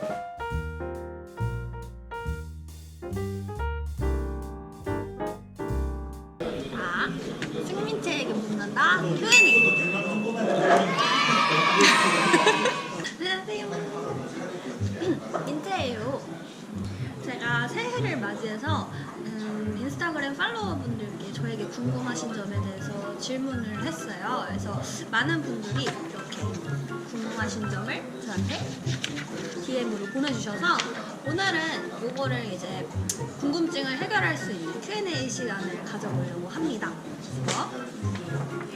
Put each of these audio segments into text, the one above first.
자, 승민채에게 묻는다 Q&A. 안녕하세요. 민채예요. 제가 새해를 맞이해서 음, 인스타그램 팔로워분들께 저에게 궁금하신 점에 대해서 질문을 했어요. 그래서 많은 분들이 이렇게 궁금하신 점을 저한테 DM으로 보내주셔서 오늘은 이거를 이제 궁금증을 해결할 수 있는 Q&A 시간을 가져보려고 합니다. 그래서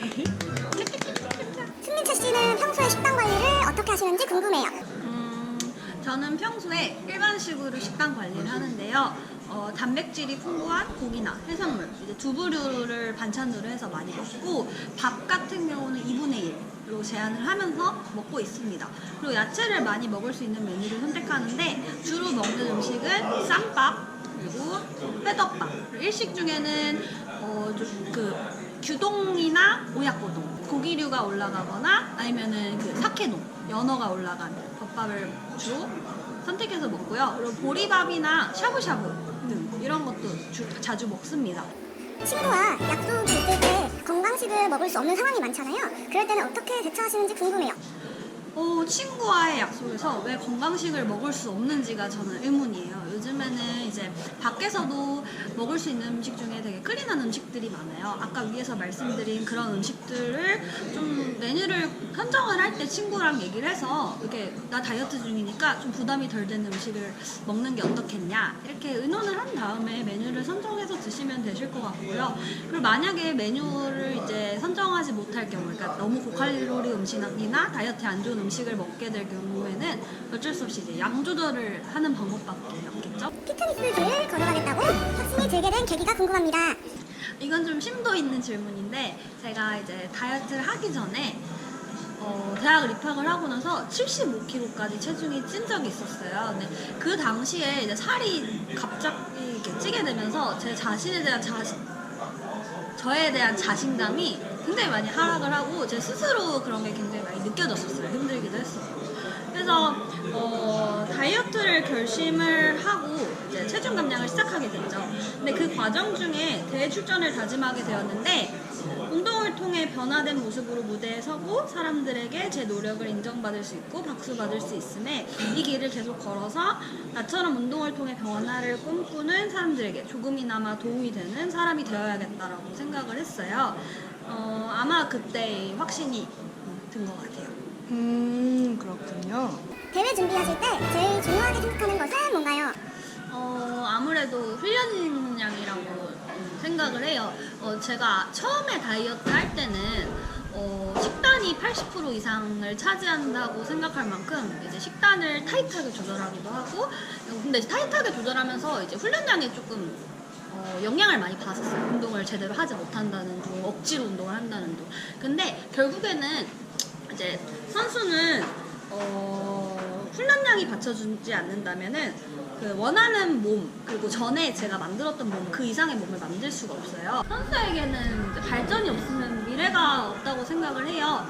승민채 씨는 평소에 식단 관리를 어떻게 하시는지 궁금해요. 음, 저는 평소에 일반식으로 식단 관리를 하는데요. 어, 단백질이 풍부한 고기나 해산물, 이제 두부류를 반찬으로 해서 많이 먹고 밥 같은 경우는 2분의 1로 제한을 하면서 먹고 있습니다. 그리고 야채를 많이 먹을 수 있는 메뉴를 선택하는데 주로 먹는 음식은 쌈밥 그리고. 그리고 일식 중에는 어, 좀그 규동이나 오야코동, 고기류가 올라가거나 아니면은 그 사케동, 연어가 올라간 덮밥을 주로 선택해서 먹고요. 그리고 보리밥이나 샤브샤브 등 이런 것도 주- 자주 먹습니다. 친구와 약속이 있을 때 건강식을 먹을 수 없는 상황이 많잖아요. 그럴 때는 어떻게 대처하시는지 궁금해요. 어, 친구와의 약속에서 왜 건강식을 먹을 수 없는지가 저는 의문이에요. 요즘에는 이제 밖에서도 먹을 수 있는 음식 중에 되게 클린한 음식들이 많아요. 아까 위에서 말씀드린 그런 음식들을 좀 메뉴를 선정을 할 때 친구랑 얘기를 해서 이렇게 나 다이어트 중이니까 좀 부담이 덜 되는 음식을 먹는 게 어떻겠냐 이렇게 의논을 한 다음에 메뉴를 선정해서 드시면 되실 것 같고요. 그리고 만약에 메뉴를 이제 선정하지 못할 경우, 그러니까 너무 고칼로리 음식이나 다이어트에 안 좋은 음식을 먹게 될 경우에는 어쩔 수 없이 이제 양 조절을 하는 방법밖에 없겠죠. 피트니스 길을 걸어가겠다고 확신이 들게 된 계기가 궁금합니다. 이건 좀 심도 있는 질문인데 제가 이제 다이어트를 하기 전에 어, 대학을 입학을 하고 나서 75kg까지 체중이 찐 적이 있었어요. 근데 그 당시에 이제 살이 갑자기 이렇게 찌게 되면서 제 자신에 대한 자신 저에 대한 자신감이 굉장히 많이 하락을 하고 제 스스로 그런 게 굉장히 많이 느껴졌었어요. 힘들기도 했었고. 그래서 어, 다이어트를 결심을 하고 이제 체중 감량을 시작하게 됐죠. 근데 그 과정 중에 대회 출전을 다짐하게 되었는데 운동을 통해 변화된 모습으로 무대에 서고 사람들에게 제 노력을 인정받을 수 있고 박수 받을 수 있음에 이 길을 계속 걸어서 나처럼 운동을 통해 변화를 꿈꾸는 사람들에게 조금이나마 도움이 되는 사람이 되어야겠다라고 생각을 했어요. 어, 아마 그때 확신이 든 것 같아요. 음, 그렇군요. 대회 준비하실 때 제일 중요하게 생각하는 것은 뭔가요? 어, 아무래도 훈련량이라고 생각을 해요. 어, 제가 처음에 다이어트 할 때는 어, 식단이 80% 이상을 차지한다고 생각할 만큼 이제 식단을 타이트하게 조절하기도 하고 어, 근데 타이트하게 조절하면서 이제 훈련량이 조금 어, 영향을 많이 받았어요. 운동을 제대로 하지 못한다는 둥, 억지로 운동을 한다는 둥. 근데 결국에는 이제 선수는 어, 훈련량이 받쳐주지 않는다면은 그 원하는 몸 그리고 전에 제가 만들었던 몸 그 이상의 몸을 만들 수가 없어요. 선수에게는 발전이 없으면 미래가 없다고 생각을 해요.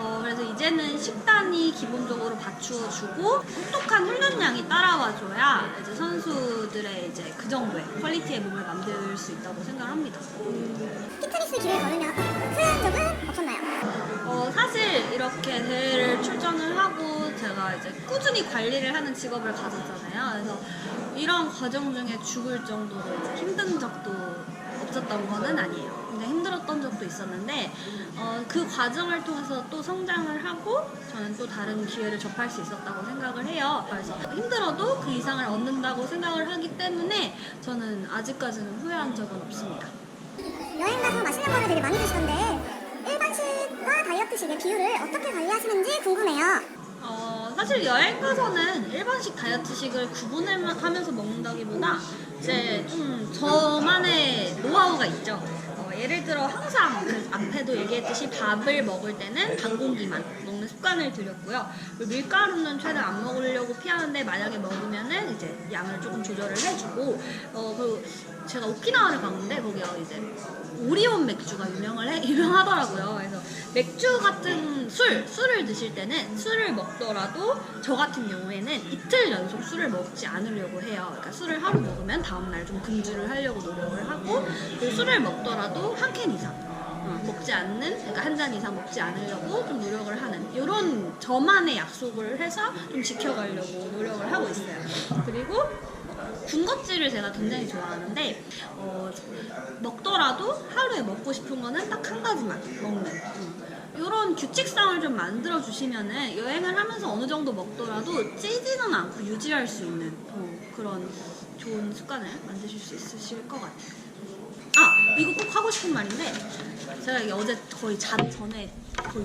어, 그래서 이제는 식단이 기본적으로 받추어주고 똑똑한 훈련량이 따라와줘야 이제 선수들의 이제 그 정도의 퀄리티의 몸을 만들 수 있다고 생각을 합니다. 피트니스 길을 걸으며 후회한 적은 없었나요? 어, 사실 이렇게 대회를 출전을 하고 제가 이제 꾸준히 관리를 하는 직업을 가졌잖아요. 그래서 이런 과정 중에 죽을 정도로 이제 힘든 적도 없었던 거는 아니에요. 힘들었던 적도 있었는데 어, 그 과정을 통해서 또 성장을 하고 저는 또 다른 기회를 접할 수 있었다고 생각을 해요. 그래서 힘들어도 그 이상을 얻는다고 생각을 하기 때문에 저는 아직까지는 후회한 적은 없습니다. 여행 가서 맛있는 거를 되게 많이 드시던데 일반식과 다이어트식의 비율을 어떻게 관리하시는지 궁금해요. 어, 사실 여행 가서는 일반식 다이어트식을 구분하면서 먹는다기보다 이제 좀 저만의 노하우가 있죠. 어, 예를 들어 항상 그 앞에도 얘기했듯이 밥을 먹을 때는 반 공기만 먹는 습관을 들였고요. 밀가루는 최대한 안 먹으려고 피하, 하는데 만약에 먹으면은 이제 양을 조금 조절을 해주고 어 그리고 제가 오키나와를 갔는데 거기가 이제 오리온 맥주가 유명을 해 유명하더라고요. 그래서 맥주 같은 술 술을 드실 때는 술을 먹더라도 저 같은 경우에는 이틀 연속 술을 먹지 않으려고 해요. 그러니까 술을 하루 먹으면 다음 날 좀 금주를 하려고 노력을 하고 그리고 술을 먹더라도 한 캔 이상 어, 먹지 않는 그러니까 한 잔 이상 먹지 않으려고 좀 노력을 하는 이런 저만의 약속을 해서 좀 지켜가려고 노력을 하고 있어요. 그리고 군것질을 제가 굉장히 좋아하는데 어, 먹더라도 하루에 먹고 싶은 거는 딱 한 가지만 먹는 이런 규칙성을 좀 만들어 주시면은 여행을 하면서 어느 정도 먹더라도 찌지는 않고 유지할 수 있는 어, 그런 좋은 습관을 만드실 수 있으실 것 같아요. 아 이거 꼭 하고 싶은 말인데 제가 어제 거의 자기 전에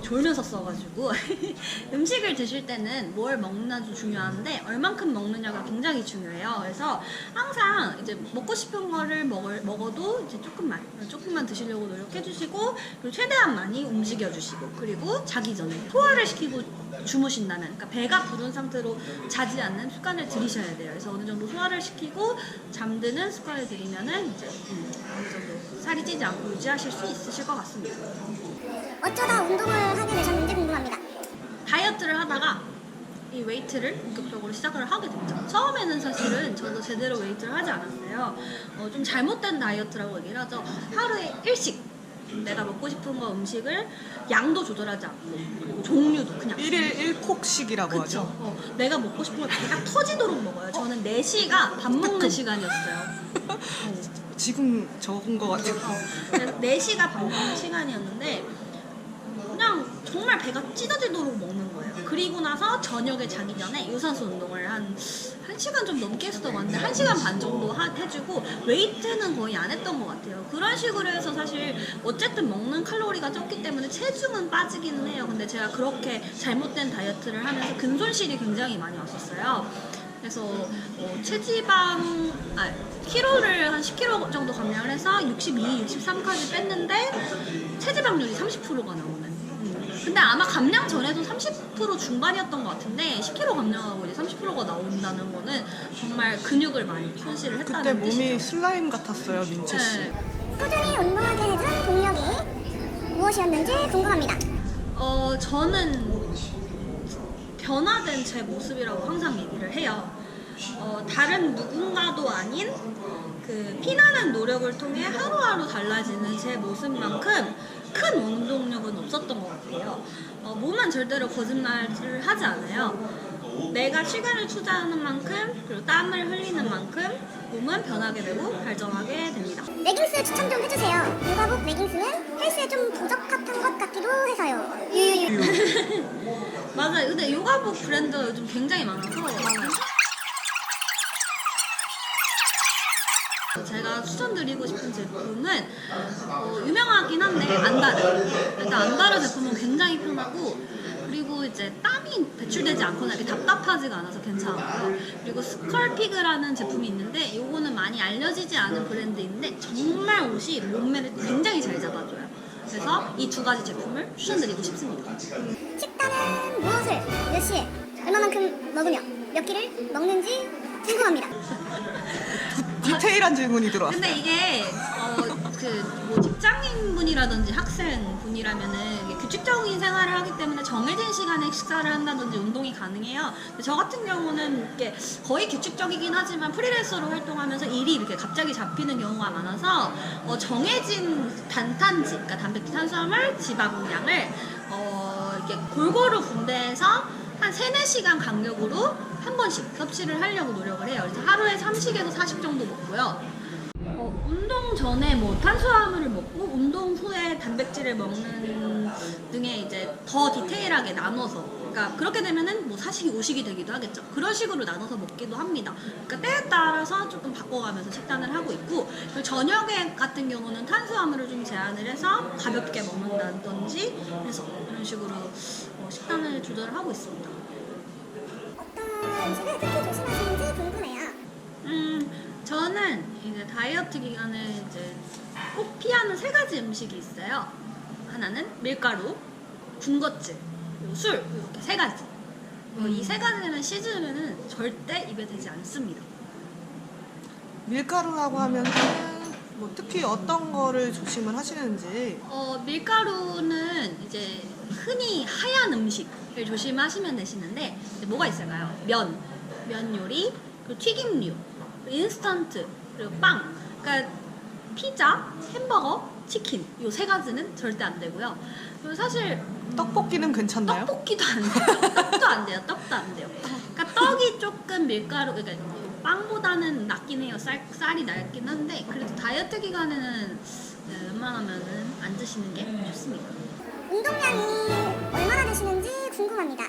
졸면서 써가지고 음식을 드실 때는 뭘 먹느냐도 중요한데 얼만큼 먹느냐가 굉장히 중요해요. 그래서 항상 이제 먹고 싶은 거를 먹을, 먹어도 이제 조금만 조금만 드시려고 노력해 주시고 그리고 최대한 많이 움직여 주시고 그리고 자기 전에 소화를 시키고 주무신다는 그러니까 배가 부른 상태로 자지 않는 습관을 들이셔야 돼요. 그래서 어느 정도 소화를 시키고 잠드는 습관을 들이면은 이제 음, 어느 정도 살이 찌지 않고 유지하실 수 있으실 것 같습니다. 어쩌다 운동을 하게 되셨는지 궁금합니다. 다이어트를 하다가 이 웨이트를 본격적으로 시작을 하게 됐죠. 처음에는 사실은 저도 제대로 웨이트를 하지 않았어요. 어, 좀 잘못된 다이어트라고 얘기를 하죠. 하루에 일식 내가 먹고 싶은 거 음식을 양도 조절하지 않고 그리고 종류도 그냥 1일 1콕씩이라고 그쵸. 하죠. 어, 내가 먹고 싶은 걸 배가 터지도록 먹어요. 저는 4시가 밥 먹는 시간이었어요. 어. 지금 적은 것 같아요. 어, 4시가 밥 먹는 시간이었는데 정말 배가 찢어지도록 먹는 거예요. 그리고 나서 저녁에 자기 전에 유산소 운동을 한 1시간 좀 넘게 했었던 것 같은데 1시간 반 정도 하- 해주고 웨이트는 거의 안 했던 것 같아요. 그런 식으로 해서 사실 어쨌든 먹는 칼로리가 적기 때문에 체중은 빠지기는 해요. 근데 제가 그렇게 잘못된 다이어트를 하면서 근손실이 굉장히 많이 왔었어요. 그래서 어, 체지방 아 키로를 한 10kg 정도 감량을 해서 62, 63까지 뺐는데 체지방률이 30%가 나오는. 음. 근데 아마 감량 전에도 30% 중반이었던 것 같은데 10kg 감량하고 이제 30%가 나온다는 거는 정말 근육을 많이 손실을 그때 했다는 몸이 뜻이죠. 슬라임 같았어요, 민채 씨. 네. 꾸준히 운동하게 해준 동력이 무엇이었는지 궁금합니다. 어, 저는 변화된 제 모습이라고 항상 얘기를 해요. 어, 다른 누군가도 아닌 그 피나는 노력을 통해 하루하루 달라지는 제 모습만큼 큰 운동력은 없었던 것 같아요. 어, 몸은 절대로 거짓말을 하지 않아요. 내가 시간을 투자하는 만큼 그리고 땀을 흘리는 만큼 몸은 변하게 되고 발전하게 됩니다. 레깅스 추천 좀 해주세요. 육아복 레깅스는 헬스에 좀 부적합한 것 같기도 해서요. 유유유. 맞아요. 근데 요가복 브랜드가 요즘 굉장히 많아서 추천드리고 싶은 제품은 어, 유명하긴 한데 안다르. 일단 안다르 제품은 굉장히 편하고 그리고 이제 땀이 배출되지 않거나 이렇게 답답하지가 않아서 괜찮고요. 그리고 스컬피그라는 제품이 있는데 요거는 많이 알려지지 않은 브랜드인데 정말 옷이 몸매를 굉장히 잘 잡아줘요. 그래서 이 두 가지 제품을 추천드리고 싶습니다. 식단은 무엇을 몇 시에 얼마만큼 먹으며 몇 끼를 먹는지 궁금합니다. 디테일한 질문이 들어왔어요. 근데 이게 어 그뭐 직장인분이라든지 학생분이라면은 규칙적인 생활을 하기 때문에 정해진 시간에 식사를 한다든지 운동이 가능해요. 근데 저 같은 경우는 이게 거의 규칙적이긴 하지만 프리랜서로 활동하면서 일이 이렇게 갑자기 잡히는 경우가 많아서 어, 정해진 단탄지, 그러니까 단백질, 탄수화물, 지방량을 어, 이렇게 골고루 분배해서 한 3, 4시간 간격으로 한 번씩 섭취를 하려고 노력을 해요. 그래서 하루에 30에서 40 정도 먹고요. 어, 운동 전에 뭐 탄수화물을 먹고 운동 후에 단백질을 먹는 등의 이제 더 디테일하게 나눠서 그러니까 그렇게 되면은 뭐 사식이 오식이 되기도 하겠죠. 그런 식으로 나눠서 먹기도 합니다. 그러니까 때에 따라서 조금 바꿔가면서 식단을 하고 있고 저녁에 같은 경우는 탄수화물을 좀 제한을 해서 가볍게 먹는다든지 해서 이런 식으로 어, 식단을 조절을 하고 있습니다. 음식을 특히 조심하시는지 궁금해요. 음, 저는 이제 다이어트 기간에 이제 꼭 피하는 세 가지 음식이 있어요. 하나는 밀가루, 군것질, 술 이렇게 세 가지. 어, 이세 가지는 시즈르는 절대 입에 대지 않습니다. 밀가루라고 하면 뭐 특히 어떤 거를 조심을 하시는지 어, 밀가루는 이제 흔히 하얀 음식을 조심하시면 되시는데 이제 뭐가 있을까요? 면, 면 요리, 그리고 튀김류, 그리고 인스턴트, 그리고 빵. 그러니까 피자, 햄버거, 치킨 요 세 가지는 절대 안 되고요. 그리고 사실 떡볶이는 괜찮나요? 떡볶이도 안 돼요. 떡도 안 돼요. 떡도 안 돼요. 그러니까 떡이 조금 밀가루, 그러니까 빵보다는 낫긴 해요. 쌀, 쌀이 낫긴 한데 그래도 다이어트 기간에는 네, 웬만하면은 안 드시는 게 좋습니다. 운동량이 얼마나 되시는지 궁금합니다.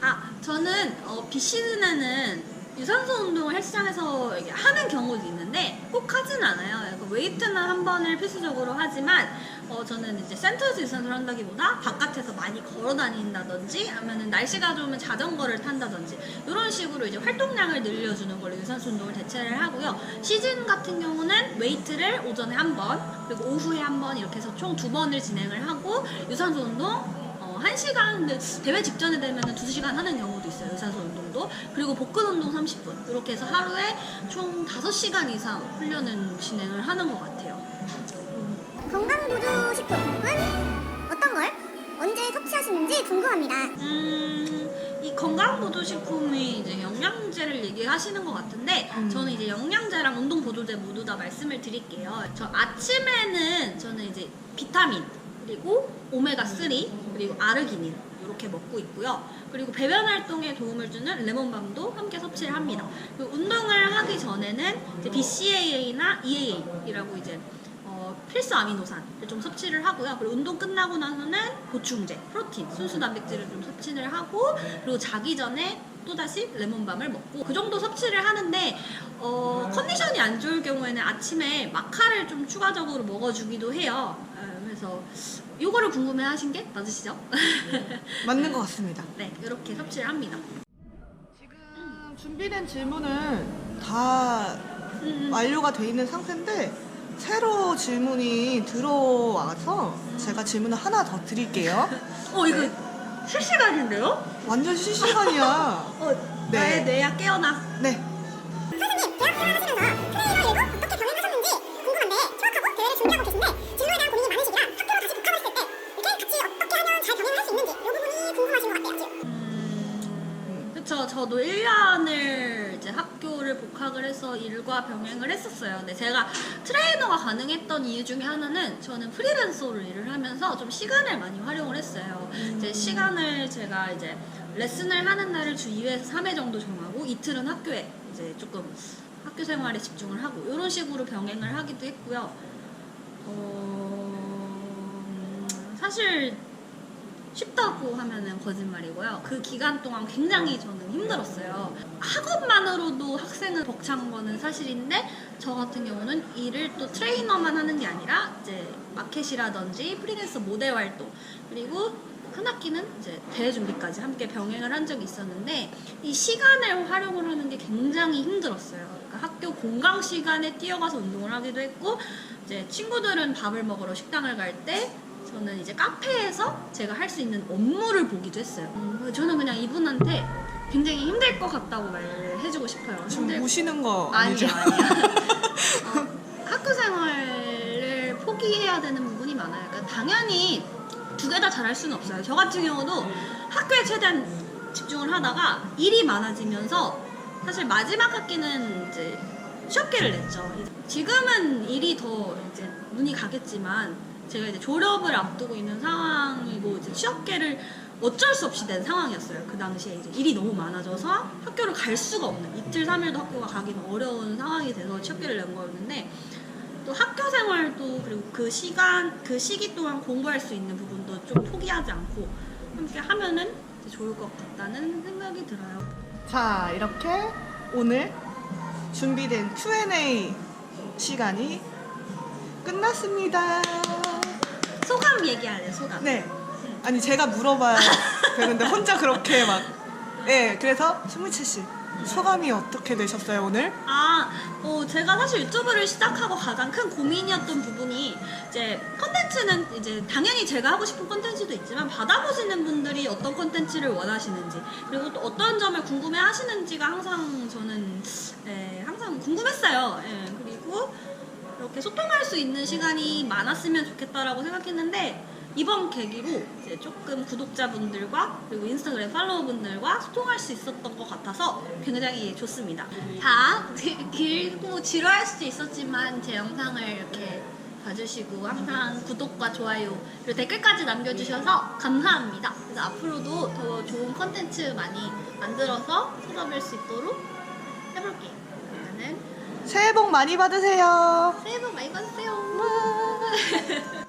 아, 저는 어, 비 시즌에는 유산소 운동을 헬스장에서 이렇게 하는 경우도 있는데 꼭 하진 않아요. 그러니까 웨이트는 한 번을 필수적으로 하지만 어, 저는 이제 센터에서 유산소를 한다기보다 바깥에서 많이 걸어 다닌다든지 아니면 날씨가 좋으면 자전거를 탄다든지 이런 식으로 이제 활동량을 늘려주는 걸로 유산소 운동을 대체를 하고요. 시즌 같은 경우는 웨이트를 오전에 한 번, 그리고 오후에 한 번 이렇게 해서 총 두 번을 진행을 하고 유산소 운동 어, 1시간, 근데 대회 직전에 되면 2시간 하는 경우도 있어요. 유산소 운동도. 그리고 복근 운동 30분. 이렇게 해서 하루에 총 5시간 이상 훈련을 진행을 하는 것 같아요. 건강보조 식품은 어떤 걸 언제 섭취하시는지 궁금합니다. 음, 이 건강보조식품이 이제 영양제를 얘기하시는 것 같은데, 음. 저는 이제 영양제랑 운동보조제 모두 다 말씀을 드릴게요. 저 아침에는 저는 이제 비타민, 그리고 오메가3, 그리고 아르기닌, 이렇게 먹고 있고요. 그리고 배변 활동에 도움을 주는 레몬밤도 함께 섭취를 합니다. 그리고 운동을 하기 전에는 이제 BCAA나 EAA이라고 이제 어, 필수 아미노산을 좀 섭취를 하고요. 그리고 운동 끝나고 나서는 보충제, 프로틴, 순수 단백질을 좀 섭취를 하고 그리고 자기 전에 또다시 레몬밤을 먹고 그 정도 섭취를 하는데 어, 컨디션이 안 좋을 경우에는 아침에 마카를 좀 추가적으로 먹어주기도 해요. 어, 그래서 요거를 궁금해 하신 게 맞으시죠? 맞는 것 같습니다. 네, 이렇게 섭취를 합니다. 지금 준비된 질문은 다 음, 완료가 돼 있는 상태인데 새로 질문이 들어와서 제가 질문을 하나 더 드릴게요. 어, 이거 네. 실시간인데요? 완전 실시간이야. 어, 네. 나의 뇌야 깨어나. 네. 일과 병행을 했었어요. 근데 제가 트레이너가 가능했던 이유 중에 하나는 저는 프리랜서로 일을 하면서 좀 시간을 많이 활용을 했어요. 이제 시간을 제가 이제 레슨을 하는 날을 주 2회에서 3회 정도 정하고 이틀은 학교에 이제 조금 학교 생활에 집중을 하고 이런 식으로 병행을 하기도 했고요. 어, 음, 사실 쉽다고 하면은 거짓말이고요. 그 기간 동안 굉장히 저는 힘들었어요. 학업만으로도 학생은 벅찬 거는 사실인데 저 같은 경우는 일을 또 트레이너만 하는 게 아니라 이제 마켓이라든지 프리랜서 모델 활동 그리고 한 학기는 이제 대회 준비까지 함께 병행을 한 적이 있었는데 이 시간을 활용을 하는 게 굉장히 힘들었어요. 그러니까 학교 공강 시간에 뛰어가서 운동을 하기도 했고 이제 친구들은 밥을 먹으러 식당을 갈때 저는 이제 카페에서 제가 할 수 있는 업무를 보기도 했어요. 음, 저는 그냥 이분한테 굉장히 힘들 것 같다고 말을 해주고 싶어요. 지금 힘들- 우시는 거 아니죠? 아니에요, 아니에요. 어, 학교 생활을 포기해야 되는 부분이 많아요. 그러니까 당연히 두 개 다 잘할 수는 없어요. 저 같은 경우도 학교에 최대한 집중을 하다가 일이 많아지면서 사실 마지막 학기는 이제 취업계를 냈죠. 지금은 일이 더 이제 눈이 가겠지만 제가 이제 졸업을 앞두고 있는 상황이고 이제 취업계를 어쩔 수 없이 낸 상황이었어요. 그 당시에 이제 일이 너무 많아져서 학교를 갈 수가 없는 이틀 삼일도 학교가 가기는 어려운 상황이 돼서 취업계를 낸 거였는데 또 학교 생활도 그리고 그 시간 그 시기 동안 공부할 수 있는 부분도 좀 포기하지 않고 함께 하면은 좋을 것 같다는 생각이 들어요. 자, 이렇게 오늘 준비된 Q&A 시간이 끝났습니다. 소감 얘기할래 소감. 네. 아니 제가 물어봐야 되는데 혼자 그렇게 막 네, 그래서 신문채 씨 소감이 어떻게 되셨어요 오늘? 아, 어, 제가 사실 유튜브를 시작하고 가장 큰 고민이었던 부분이 이제 컨텐츠는 이제 당연히 제가 하고 싶은 컨텐츠도 있지만 받아보시는 분들이 어떤 컨텐츠를 원하시는지 그리고 또 어떤 점을 궁금해 하시는지가 항상 저는 예, 항상 궁금했어요. 예, 그리고 이렇게 소통할 수 있는 시간이 많았으면 좋겠다라고 생각했는데 이번 계기로 이제 조금 구독자분들과 그리고 인스타그램 팔로워분들과 소통할 수 있었던 것 같아서 굉장히 좋습니다. 다 길고 지루할 수도 있었지만 제 영상을 이렇게 봐주시고 항상 구독과 좋아요 그리고 댓글까지 남겨주셔서 감사합니다. 그래서 앞으로도 더 좋은 컨텐츠 많이 만들어서 찾아뵐 수 있도록 해볼게요. 새해 복 많이 받으세요. 새해 복 많이 받으세요.